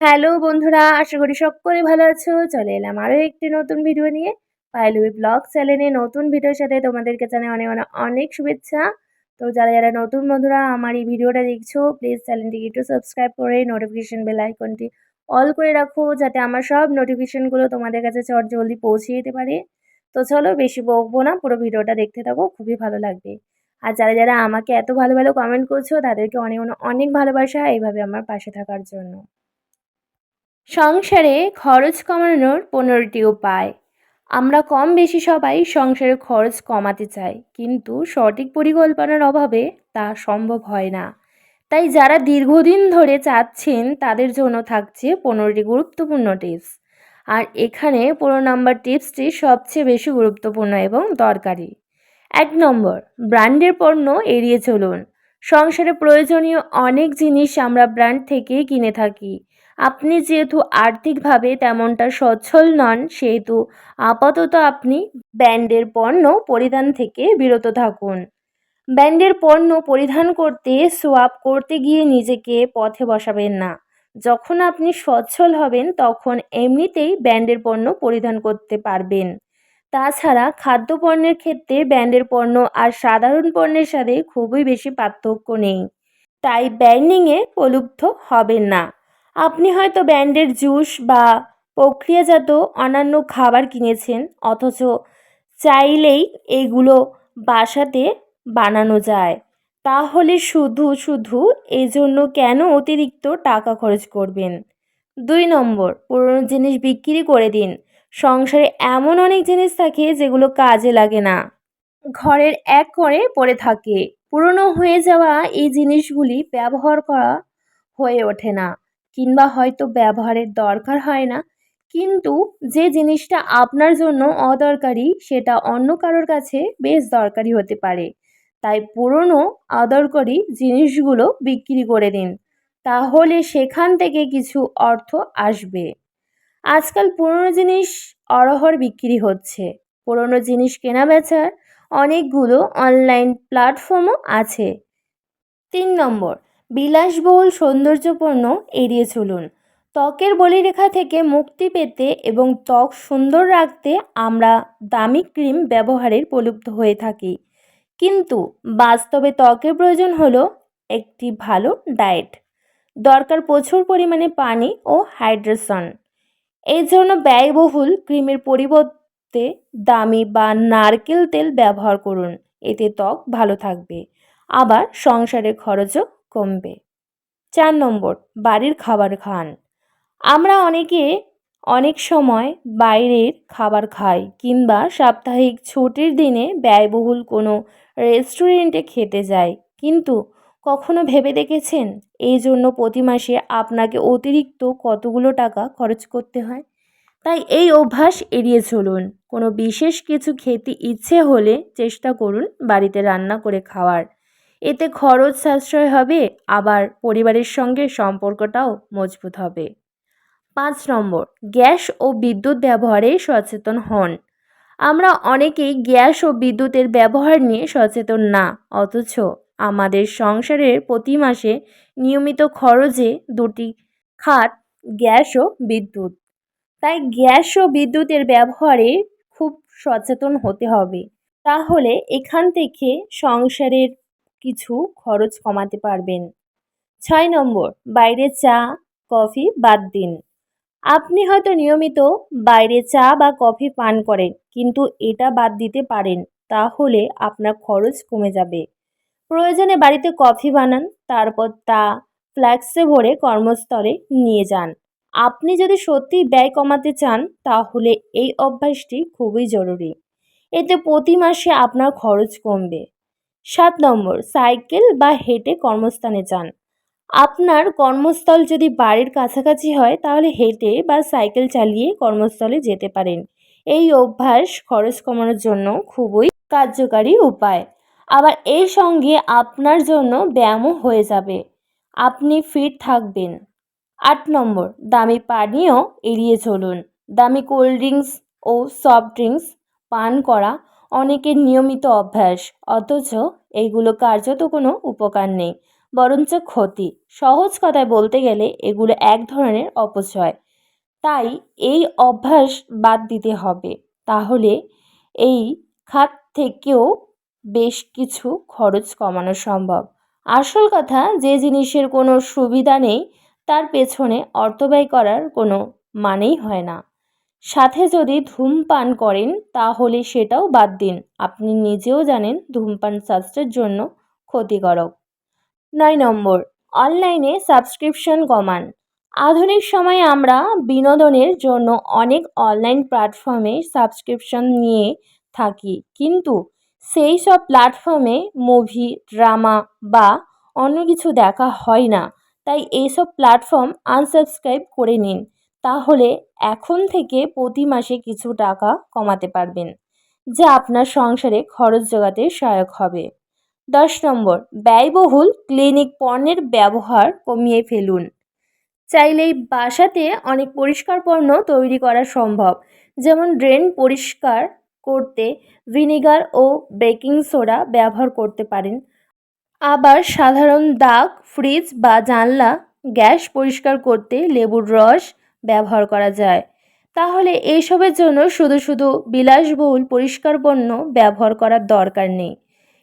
Hello বন্ধুরা, আশা করি সকলে ভালো আছো। চলে এলাম আরও একটি নতুন ভিডিও নিয়ে। পাইলুই ব্লগ চ্যানেলে নতুন ভিডিওর সাথে তোমাদেরকে জানাই অনেক অনেক অনেক শুভেচ্ছা। তো যারা যারা নতুন বন্ধুরা আমার এই ভিডিওটা দেখছ প্লিজ চ্যানেলটিকে একটু সাবস্ক্রাইব করে নোটিফিকেশান বেল আইকনটি অল করে রাখো, যাতে আমার সব নোটিফিকেশানগুলো তোমাদের কাছে চট জলদি পৌঁছে যেতে পারে। তো চলো বেশি বকবো না, পুরো ভিডিওটা দেখতে থাকো, খুবই ভালো লাগবে। আর যারা যারা আমাকে এত ভালো ভালো কমেন্ট করছ, তাদেরকে অনেক অনেক ভালোবাসা এইভাবে আমার পাশে থাকার জন্য। সংসারে খরচ কমানোর পনেরোটি উপায় আমরা কম বেশি সবাই সংসারে খরচ কমাতে চাই, কিন্তু সঠিক পরিকল্পনার অভাবে তা সম্ভব হয় না। তাই যারা দীর্ঘদিন ধরে চাচ্ছেন, তাদের জন্য থাকছে পনেরোটি গুরুত্বপূর্ণ টিপস। আর এখানে পনেরো নম্বর টিপসটি সবচেয়ে বেশি গুরুত্বপূর্ণ এবং দরকারি। এক নম্বর, ব্র্যান্ডের পণ্য এড়িয়ে চলুন। সংসারে প্রয়োজনীয় অনেক জিনিস আমরা ব্র্যান্ড থেকেই কিনে থাকি। আপনি যেহেতু আর্থিকভাবে তেমনটা সচ্ছল নন, সেহেতু আপাতত আপনি ব্যান্ডের পণ্য পরিধান থেকে বিরত থাকুন। ব্যান্ডের পণ্য পরিধান করতে সোয়াপ করতে গিয়ে নিজেকে পথে বসাবেন না। যখন আপনি সচ্ছল হবেন, তখন এমনিতেই ব্যান্ডের পণ্য পরিধান করতে পারবেন। তাছাড়া খাদ্যপণ্যের ক্ষেত্রে ব্যান্ডের পণ্য আর সাধারণ পণ্যের সাথে খুবই বেশি পার্থক্য নেই। তাই ব্যান্ডিংয়ে প্রলুব্ধ হবেন না। আপনি হয়তো ব্র্যান্ডের জুস বা প্রক্রিয়াজাত অন্যান্য খাবার কিনেছেন, অথচ চাইলেই এগুলো বাসাতে বানানো যায়। তাহলে শুধু শুধু এজন্য কেন অতিরিক্ত টাকা খরচ করবেন? দুই নম্বর, পুরনো জিনিস বিক্রি করে দিন। সংসারে এমন অনেক জিনিস থাকে যেগুলো কাজে লাগে না। ঘরের এক করে পড়ে থাকে। পুরনো হয়ে যাওয়া এই জিনিসগুলি ব্যবহার করা হয়ে ওঠে না। কিংবা হয়তো ব্যবহারের দরকার হয় না। কিন্তু যে জিনিসটা আপনার জন্য অদরকারি, সেটা অন্য কারোর কাছে বেশ দরকারি হতে পারে। তাই পুরনো, অদরকারি জিনিসগুলো বিক্রি করে দিন। তাহলে সেখান থেকে কিছু অর্থ আসবে। আজকাল পুরনো জিনিস অরহর বিক্রি হচ্ছে। পুরনো জিনিস কেনা বেচার অনেকগুলো অনলাইন প্ল্যাটফর্মও আছে। তিন নম্বর বিলাসবহুল, সৌন্দর্যপূর্ণ এড়িয়ে চলুন। ত্বকের বলিরেখা থেকে মুক্তি পেতে এবং ত্বক সুন্দর রাখতে আমরা দামি ক্রিম ব্যবহারের প্রলুব্ধ হয়ে থাকি। কিন্তু বাস্তবে ত্বকের প্রয়োজন হলো একটি ভালো ডায়েট। দরকার প্রচুর পরিমাণে পানি ও হাইড্রেশন। এই জন্য ব্যয়বহুল ক্রিমের পরিবর্তে দামি বা নারকেল তেল ব্যবহার করুন। এতে ত্বক ভালো থাকবে। আবার সংসারের খরচও কমবে। চার নম্বর, বাড়ির খাবার খান। আমরা অনেকে অনেক সময় বাইরের খাবার খাই কিংবা সাপ্তাহিক ছুটির দিনে ব্যয়বহুল কোনো রেস্টুরেন্টে খেতে যাই। কিন্তু কখনো ভেবে দেখেছেন? এই জন্য প্রতি মাসে আপনাকে অতিরিক্ত কতগুলো টাকা খরচ করতে হয়? তাই এই অভ্যাস এড়িয়ে চলুন। কোনো বিশেষ কিছু খেতে ইচ্ছে হলে চেষ্টা করুন বাড়িতে রান্না করে খাওয়ার। এতে খরচ সাশ্রয় হবে, আবার পরিবারের সঙ্গে সম্পর্কটাও মজবুত হবে। পাঁচ নম্বর, গ্যাস ও বিদ্যুৎ ব্যবহারে সচেতন হন। আমরা অনেকেই গ্যাস ও বিদ্যুতের ব্যবহার নিয়ে সচেতন না, অথচ আমাদের সংসারের প্রতি মাসে নিয়মিত খরচে দুটি খাত গ্যাস ও বিদ্যুৎ। তাই গ্যাস ও বিদ্যুতের ব্যবহারে খুব সচেতন হতে হবে। তাহলে এখান থেকে সংসারের কিছু খরচ কমাতে পারবেন। ছয় নম্বর, বাইরে চা, কফি বাদ দিন। আপনি হয়তো নিয়মিত বাইরে চা বা কফি পান করেন, কিন্তু এটা বাদ দিতে পারেন, তাহলে আপনার খরচ কমে যাবে। প্রয়োজনে বাড়িতে কফি বানান, তারপর তা ফ্ল্যাক্সে ভরে কর্মস্থলে নিয়ে যান। আপনি যদি সত্যি ব্যয় কমাতে চান, তাহলে এই অভ্যাসটি খুবই জরুরি। এতে প্রতি মাসে আপনার খরচ কমবে। সাত নম্বর, সাইকেল বা হেঁটে কর্মস্থানে যান। আপনার কর্মস্থল যদি বাড়ির কাছাকাছি হয়, তাহলে হেঁটে বা সাইকেল চালিয়ে কর্মস্থলে যেতে পারেন। এই অভ্যাস খরচ কমানোর জন্য খুবই কার্যকারী উপায়। আবার এই সঙ্গে আপনার জন্য ব্যায়ামও হয়ে যাবে। আপনি ফিট থাকবেন। আট নম্বর, দামি পানীয় এড়িয়ে চলুন। দামি কোল্ড ড্রিঙ্কস ও সফট ড্রিঙ্কস পান করা অনেকের নিয়মিত অভ্যাস, অথচ এইগুলো কার্যত কোনো উপকার নেই, বরঞ্চ ক্ষতি। সহজ কথায় বলতে গেলে এগুলো এক ধরনের অপচয়। তাই এই অভ্যাস বাদ দিতে হবে। তাহলে এই খাত থেকেও বেশ কিছু খরচ কমানো সম্ভব। আসল কথা, যে জিনিসের কোনো সুবিধা নেই, তার পেছনে অর্থ ব্যয় করার কোনো মানেই হয় না। সাথে যদি ধূমপান করেন, তাহলে সেটাও বাদ দিন। আপনি নিজেও জানেন ধূমপান স্বাস্থ্যের জন্য ক্ষতিকারক। নয় নম্বর, অনলাইনে সাবস্ক্রিপশন কমান। আধুনিক সময়ে আমরা বিনোদনের জন্য অনেক অনলাইন প্ল্যাটফর্মে সাবস্ক্রিপশন নিয়ে থাকি। কিন্তু সেই সব প্ল্যাটফর্মে মুভি, ড্রামা বা অন্য কিছু দেখা হয় না। তাই এইসব প্ল্যাটফর্ম আনসাবস্ক্রাইব করে নিন। তাহলে এখন থেকে প্রতি মাসে কিছু টাকা কমাতে পারবেন, যা আপনার সংসারে খরচ জোগাতে সহায়ক হবে। দশ নম্বর, ব্যয়বহুল ক্লিনিক পণ্যের ব্যবহার কমিয়ে ফেলুন। চাইলেই বাসাতে অনেক পরিষ্কার পণ্য তৈরি করা সম্ভব, যেমন ড্রেন পরিষ্কার করতে ভিনিগার ও বেকিং সোডা ব্যবহার করতে পারেন। আবার সাধারণ দাগ, ফ্রিজ বা জানলা, গ্যাস পরিষ্কার করতে লেবুর রস ব্যবহার করা যায়। তাহলে এইসবের জন্য শুধু শুধু বিলাসবহুল পরিষ্কার পণ্য ব্যবহার করার দরকার নেই।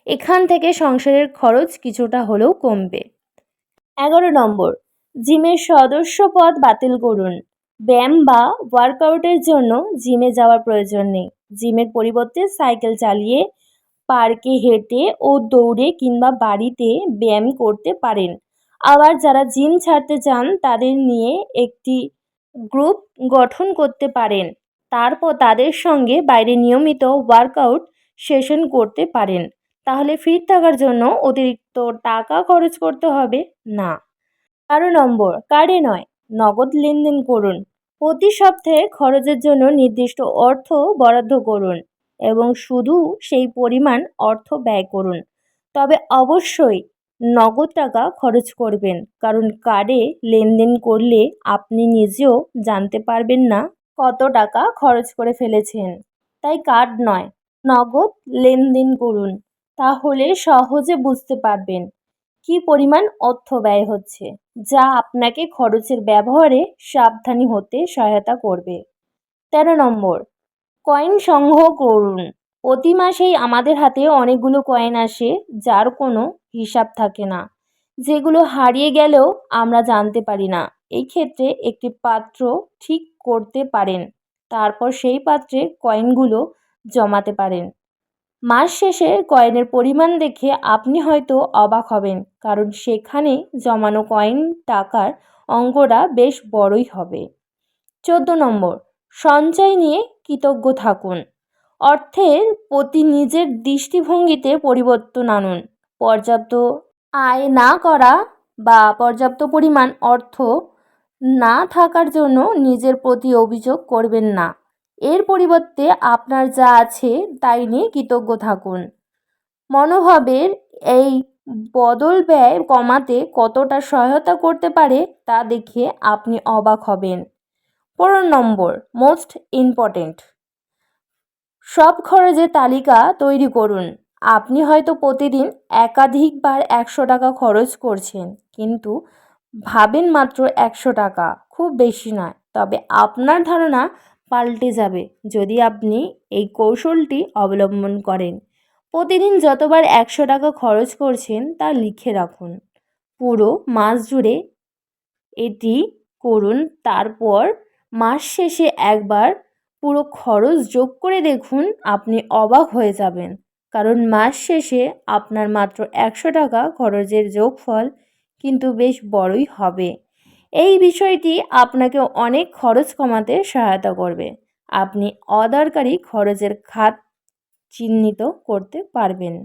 এখান থেকে সংসারের খরচ কিছুটা হলেও কমবে। এগারো নম্বর, জিমের সদস্যপদ বাতিল করুন। ব্যায়াম বা ওয়ার্কআউটের জন্য জিমে যাওয়ার প্রয়োজন নেই। জিমের পরিবর্তে সাইকেল চালিয়ে পার্কে হেঁটে ও দৌড়ে কিংবা বাড়িতে ব্যায়াম করতে পারেন। আবার যারা জিম ছাড়তে চান তাদের নিয়ে একটি গ্রুপ গঠন করতে পারেন। তারপর তাদের সঙ্গে বাইরে নিয়মিত ওয়ার্কআউট সেশন করতে পারেন। তাহলে ফিট থাকার জন্য অতিরিক্ত টাকা খরচ করতে হবে না। বারো নম্বর, কার্ডে নয়, নগদ লেনদেন করুন। প্রতি সপ্তাহে খরচের জন্য নির্দিষ্ট অর্থ বরাদ্দ করুন এবং শুধু সেই পরিমাণ অর্থ ব্যয় করুন। তবে অবশ্যই নগদ টাকা খরচ করবেন। কারণ কার্ডে লেনদেন করলে আপনি নিজেও জানতে পারবেন না কত টাকা খরচ করে ফেলেছেন। তাই কার্ড নয়, নগদ লেনদেন করুন। তাহলে সহজে বুঝতে পারবেন কী পরিমাণ অর্থ ব্যয় হচ্ছে, যা আপনাকে খরচের ব্যবহারে সাবধানী হতে সহায়তা করবে। তেরো নম্বর, কয়েন সংগ্রহ করুন। প্রতি মাসেই আমাদের হাতে অনেকগুলো কয়েন আসে, যার কোনো হিসাব থাকে না। যেগুলো হারিয়ে গেলেও আমরা জানতে পারি না। এই ক্ষেত্রে একটি পাত্র ঠিক করতে পারেন, তারপর সেই পাত্রে কয়েনগুলো জমাতে পারেন। মাস শেষে কয়েনের পরিমাণ দেখে আপনি হয়তো অবাক হবেন, কারণ সেখানে জমানো কয়েন টাকার অঙ্কটা বেশ বড়ই হবে। চোদ্দ নম্বর, সঞ্চয় নিয়ে কৃতজ্ঞ থাকুন। অর্থের প্রতি নিজের দৃষ্টিভঙ্গিতে পরিবর্তন আনুন। পর্যাপ্ত আয় না করা বা পর্যাপ্ত পরিমাণ অর্থ না থাকার জন্য নিজের প্রতি অভিযোগ করবেন না। এর পরিবর্তে আপনার যা আছে তাই নিয়ে কৃতজ্ঞ থাকুন। মনোভাবের এই বদল ব্যয় কমাতে কতটা সহায়তা করতে পারে তা দেখে আপনি অবাক হবেন। পনেরো নম্বর মোস্ট ইম্পর্টেন্ট সব খরচের তালিকা তৈরি করুন। আপনি হয়তো প্রতিদিন একাধিকবার একশো টাকা খরচ করছেন, কিন্তু ভাবেন মাত্র একশো টাকা, খুব বেশি নয়। তবে আপনার ধারণা পাল্টে যাবে যদি আপনি এই কৌশলটি অবলম্বন করেন। প্রতিদিন যতবার একশো টাকা খরচ করছেন তা লিখে রাখুন। পুরো মাস জুড়ে এটি করুন, তারপর মাস শেষে একবার পুরো খরচ যোগ করে দেখুন আপনি অবাক হয়ে যাবেন। কারণ মাস শেষে আপনার মাত্র একশো টাকা খরচের যোগফল কিন্তু বেশ বড়ই হবে। এই বিষয়টি আপনাকে অনেক খরচ কমাতে সহায়তা করবে। আপনি অদরকারি খরচের খাত চিহ্নিত করতে পারবেন।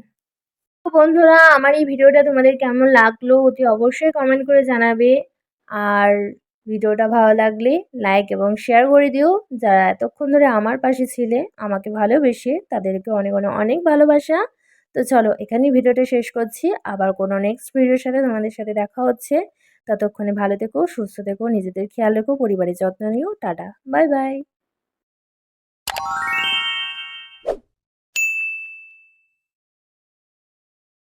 বন্ধুরা, আমার এই ভিডিওটা তোমাদের কেমন লাগল অতি অবশ্যই কমেন্ট করে জানাবে। আর ভিডিওটা ভালো লাগলে লাইক এবং শেয়ার করে দিও। যারা এতক্ষণ ধরে আমার পাশে ছিলে, আমাকে ভালোবেসে তাদেরকে অনেক অনেক অনেক ভালোবাসা। তো চলো, এখানেই ভিডিওটা শেষ করছি। আবার কোনো নেক্সট ভিডিওর সাথে তোমাদের সাথে দেখা হচ্ছে। ততক্ষণে ভালো থেকো, সুস্থ থেকো, নিজেদের খেয়াল রেখো, পরিবারের যত্ন নিও। Tata bye bye